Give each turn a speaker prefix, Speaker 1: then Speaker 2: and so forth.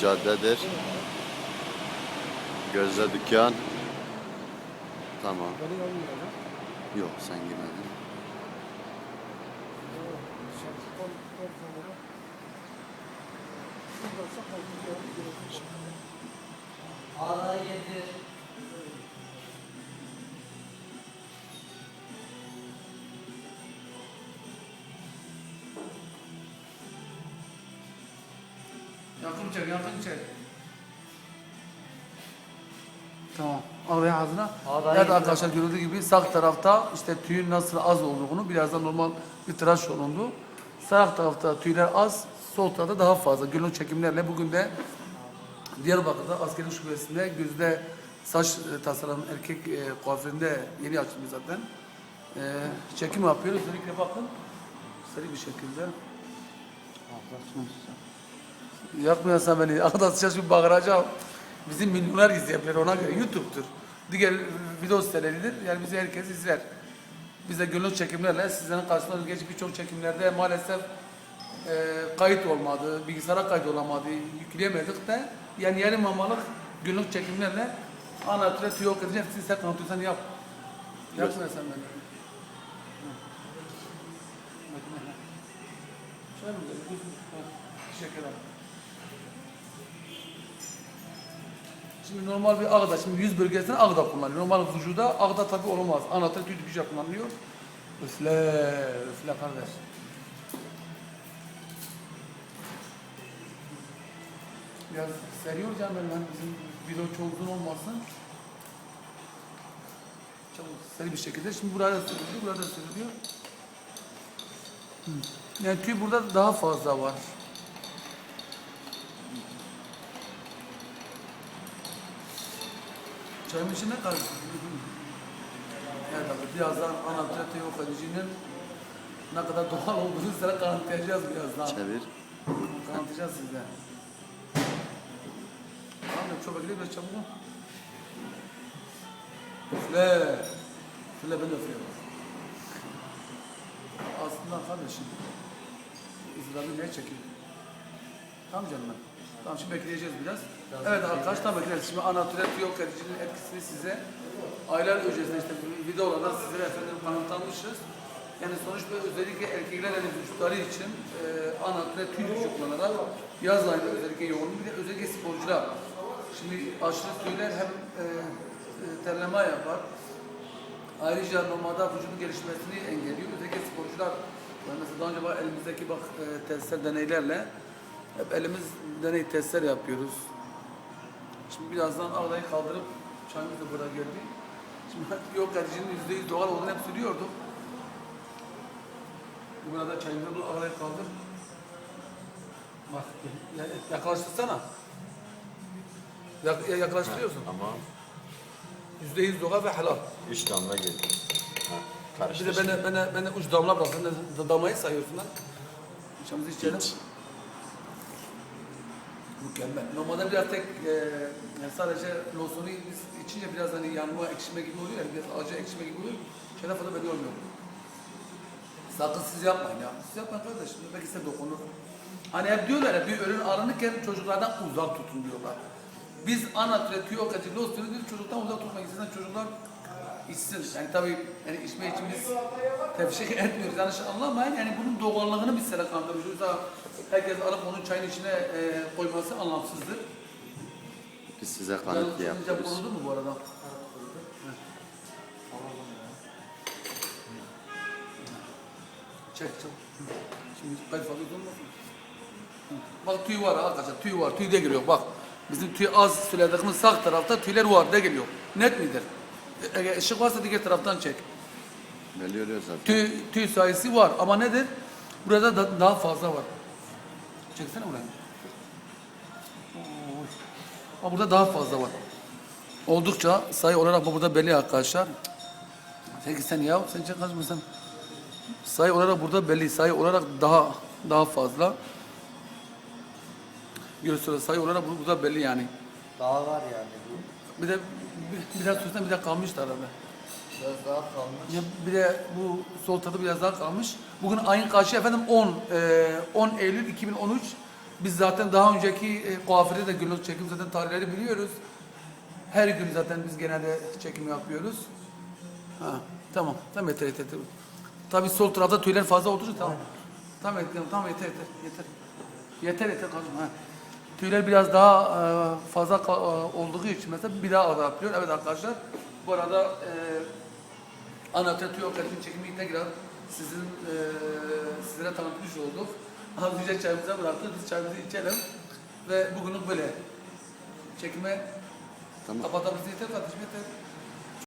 Speaker 1: caddedir. Gözde dükkan. Tamam. Yok sen girmedin.
Speaker 2: Ağlayı getir.
Speaker 3: Yakın çek, yakın çek. Tamam. Ağrıya ağzına.
Speaker 2: Ağrıya
Speaker 3: Evet arkadaşlar görüldüğü gibi sağ tarafta işte tüyün nasıl az olduğunu birazdan normal bir tıraş olundu. Sağ tarafta tüyler az, sol tarafta daha fazla. Gönül çekimlerle bugün de Diyarbakır'da askeri şubesinde gözde saç e, tasarım erkek e, kuaföründe yeni açılmış zaten. E, çekim yapıyoruz. Özellikle bakın. Seri bir şekilde. Yakmıyorsan beni. Arkadaşlar şimdi bağıracağım. Bizim milyonlar izleyenler ona göre YouTube'dur. Diğer video siteleridir. Yani bizi herkes izler. Biz de gönül çekimlerle sizlerin karşısında geç birçok çekimlerde maalesef e, kayıt olmadı, bilgisayara kayıt olamadı, yükleyemedik de yani yarım mamalık gönül çekimlerle anlatır, tüyo okuyacak, hepsini sen kanıtlıyorsan yap. Yapmıyorsan beni. Hı. Bakın hele. Şöyle mi? Teşekkür ederim. Şimdi normal bir ağda, şimdi yüz bölgesinde ağda kullanılıyor. Normal vücuda ağda tabi olmaz. Anahtar tüy güzel kullanılıyor. Üfle, üfle kardeş. Biraz seriyor canım ben bizim video çok uzun olmasın. Çok seri bir şekilde. Şimdi burada sürülüyor, burada sürülüyor. Yani tüy burada daha fazla var. Çayın içinde karıştı. Evet abi birazdan anatomi yok edicinin ne kadar doğal olduğunu size kanıtlayacağız birazdan.
Speaker 1: Çevir.
Speaker 3: Kanıtlayacağız size. Tamam çok bekle biraz çabuk. Üfle. Üfle ben de üflüyorum. Aslında kardeşim. İzrail'i ne çekiyor? Tamam canım ben. Tamam şimdi bekleyeceğiz biraz. Evet arkadaşlar bekleyeceğiz. Şimdi anatolet yok edicinin etkisini size aylar öncesinde işte bu videolarda sizlere efendim kanıtlamışız. Yani sonuçta özellikle erkekler yani vücutları için e, anatolet tüy gücü kullanarak yaz ayında özellikle yoğun bir de özellikle sporcular. Şimdi aşırı tüyler hem e, e, terleme yapar. Ayrıca normalde vücudun gelişmesini engelliyor. Özellikle sporcular yani mesela daha önce elimizdeki bak e, testler deneylerle hep elimiz deney testler yapıyoruz. Şimdi birazdan ağdayı kaldırıp çayımız da burada geldi. Şimdi yok edicinin yüzde yüz doğal olduğunu hep söylüyorduk. Burada çayımızı bu ağdayı kaldır. Bak ya- yaklaştırsana. Yak, ya- yaklaştırıyorsun.
Speaker 1: Tamam.
Speaker 3: Yüzde yüz doğal ve helal.
Speaker 1: Üç damla geldi. Ha,
Speaker 3: Bir de de, ben de üç damla da- Damayı sayıyorsun lan. Çamızı içelim.
Speaker 1: İç.
Speaker 3: Mükemmel. Normalde biraz tek e, sadece losonu içince biraz hani yanma, ekşime gibi oluyor. Yani biraz acı ekşime gibi oluyor. Şeref da böyle olmuyor. Sakın siz yapmayın ya. Siz yapmayın kardeşim. Belki size dokunur. Hani hep diyorlar ya bir ürün aranırken çocuklardan uzak tutun diyorlar. Biz ana türe tüy okacı los diyoruz. Çocuktan uzak tutmayın. Sizden çocuklar içsin. Yani tabii yani içme için biz tefşik etmiyoruz. Yanlış anlamayın. Yani bunun doğallığını biz size kandırıyoruz. Herkes alıp onun çayın içine e, koyması anlamsızdır.
Speaker 1: Biz size
Speaker 3: Yalnız
Speaker 1: kanıt
Speaker 3: sizce
Speaker 1: yapıyoruz.
Speaker 3: kuruldu mu bu arada? Çek çek. Şimdi kayıt fazla. Hı. Bak tüy var arkadaşlar tüy var tüy de geliyor bak. Bizim tüy az söylediğimiz sağ tarafta tüyler var da geliyor. Net midir? Eğer ışık varsa diğer taraftan çek.
Speaker 1: Belli oluyor zaten.
Speaker 3: Tüy, tüy sayısı var ama nedir? Burada da daha fazla var. Çeksene buraya. Oy. Ama burada daha fazla var. Oldukça sayı olarak bu burada belli arkadaşlar. Peki sen ya sen çek kaçmasın. Sayı olarak burada belli. Sayı olarak daha daha fazla. Görüyorsunuz sayı olarak bu- burada belli yani.
Speaker 2: Daha var yani bu.
Speaker 3: Bir de bir, biraz sözden bir de kalmıştı arada.
Speaker 2: Biraz daha kalmış.
Speaker 3: Ya bir de bu sol tadı biraz daha kalmış. Bugün ayın kaçı efendim 10 e, 10 Eylül 2013 Biz zaten daha önceki e, kuaförde de günlük çekim zaten tarihleri biliyoruz. Her gün zaten biz genelde çekim yapıyoruz. Ha, tamam. Tamam yeter yeter. yeter. Tabii sol tarafta tüyler fazla için tamam. Tamam yeter, tamam yeter yeter. Yeter. Yeter yeter kalsın. Ha. Tüyler biraz daha e, fazla ka- e, olduğu için mesela bir daha azaltıyor. Evet arkadaşlar. Bu arada e, Tüy operasyonu çekimi tekrar sizin e, sizlere tanıtmış olduk. Az önce çayımıza bıraktık. Biz çayımızı içelim. Ve bugünlük böyle. Çekime
Speaker 1: Tamam.
Speaker 3: kapatabiliriz. Yeter yeter.